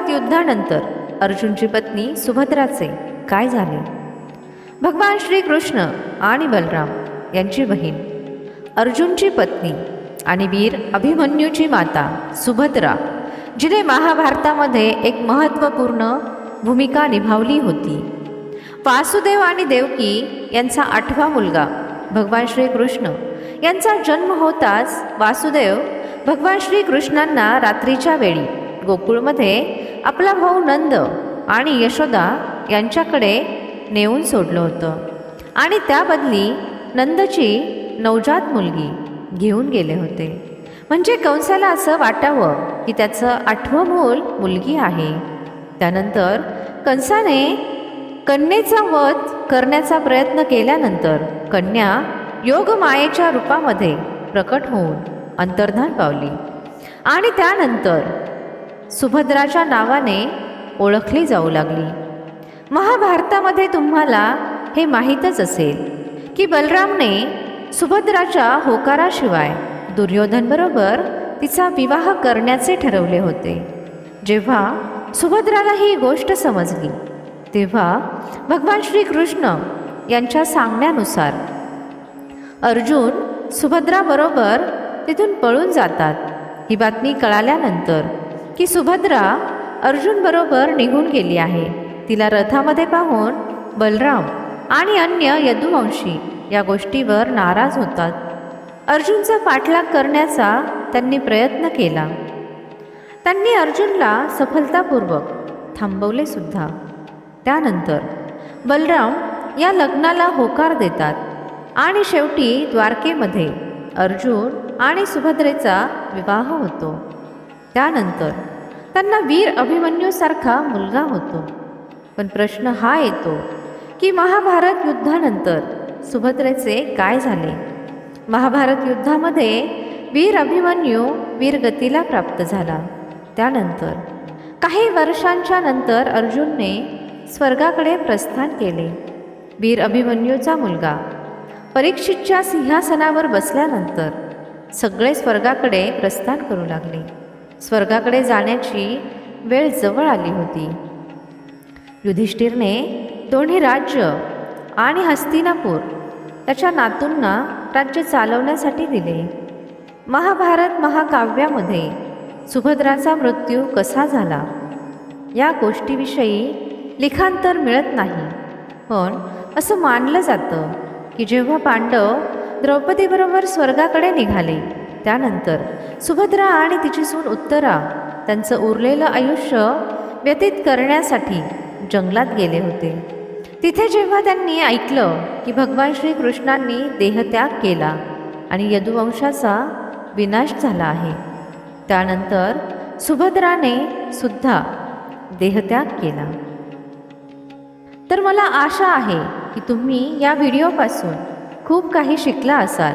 महाभारत युद्धानंतर अर्जुनची पत्नी सुभद्राचे काय झाले? भगवान श्रीकृष्ण आणि बलराम यांची बहीण अर्जुनची पत्नी आणि वीर अभिमन्यूची माता सुभद्रा जिने महाभारतामध्ये एक महत्त्वपूर्ण भूमिका निभावली होती. वासुदेव आणि देवकी यांचा आठवा मुलगा भगवान श्रीकृष्ण यांचा जन्म होताच वासुदेव भगवान श्रीकृष्णांना रात्रीच्या वेळी गोकुळमध्ये आपला भाऊ नंद आणि यशोदा यांच्याकडे नेऊन सोडलं होतं. आणि त्याबदली नंदची नवजात मुलगी घेऊन गेले होते. म्हणजे कंसाला असं वाटावं की त्याचं आठवं मूल मुलगी आहे. त्यानंतर कंसाने कन्येचा वध करण्याचा प्रयत्न केल्यानंतर कन्या योगमायेच्या रूपामध्ये प्रकट होऊन अंतर्धान पावली. आणि त्यानंतर सुभद्राच्या नावाने ओळखली जाऊ लागली. महाभारतामध्ये तुम्हाला हे माहीतच असेल की बलरामने सुभद्राच्या होकाराशिवाय दुर्योधनबरोबर तिचा विवाह करण्याचे ठरवले होते. जेव्हा सुभद्राला ही गोष्ट समजली तेव्हा भगवान श्रीकृष्ण यांच्या सांगण्यानुसार अर्जुन सुभद्राबरोबर तिथून पळून जातात. ही बातमी कळाल्यानंतर की सुभद्रा अर्जुनबरोबर निघून गेली आहे. तिला रथामध्ये पाहून बलराम आणि अन्य यदुवंशी या गोष्टीवर नाराज होतात. अर्जुनचा पाठलाग करण्याचा त्यांनी प्रयत्न केला. त्यांनी अर्जुनला सफलतापूर्वक थांबवले सुद्धा. त्यानंतर बलराम या लग्नाला होकार देतात आणि शेवटी द्वारकेमध्ये अर्जुन आणि सुभद्रेचा विवाह होतो. त्यानंतर त्यांना वीर अभिमन्यूसारखा मुलगा होतो. पण प्रश्न हा येतो की महाभारत युद्धानंतर सुभद्रेचे काय झाले? महाभारत युद्धामध्ये वीर अभिमन्यू वीरगतीला प्राप्त झाला. त्यानंतर काही वर्षांच्या नंतर अर्जुनने स्वर्गाकडे प्रस्थान केले. वीर अभिमन्यूचा मुलगा परीक्षितच्या सिंहासनावर बसल्यानंतर सगळे स्वर्गाकडे प्रस्थान करू लागले. स्वर्गाकडे जाण्याची वेळ जवळ आली होती. युधिष्ठिरने दोन्ही राज्य आणि हस्तिनापूर त्याच्या नातूंना राज्य चालवण्यासाठी दिले. महाभारत महाकाव्यामध्ये सुभद्राचा मृत्यू कसा झाला? या गोष्टीविषयी लिखांतर मिळत नाही. पण असं मानलं जातं की जेव्हा पांडव द्रौपदीबरोबर स्वर्गाकडे निघाले त्यानंतर सुभद्रा आणि तिची सून उत्तरा त्यांचं उरलेलं आयुष्य व्यतीत करण्यासाठी जंगलात गेले होते. तिथे जेव्हा त्यांनी ऐकलं की भगवान श्रीकृष्णांनी देहत्याग केला आणि यदुवंशाचा विनाश झाला आहे त्यानंतर सुभद्राने सुद्धा देहत्याग केला. तर मला आशा आहे की तुम्ही या व्हिडिओपासून खूप काही शिकला असाल.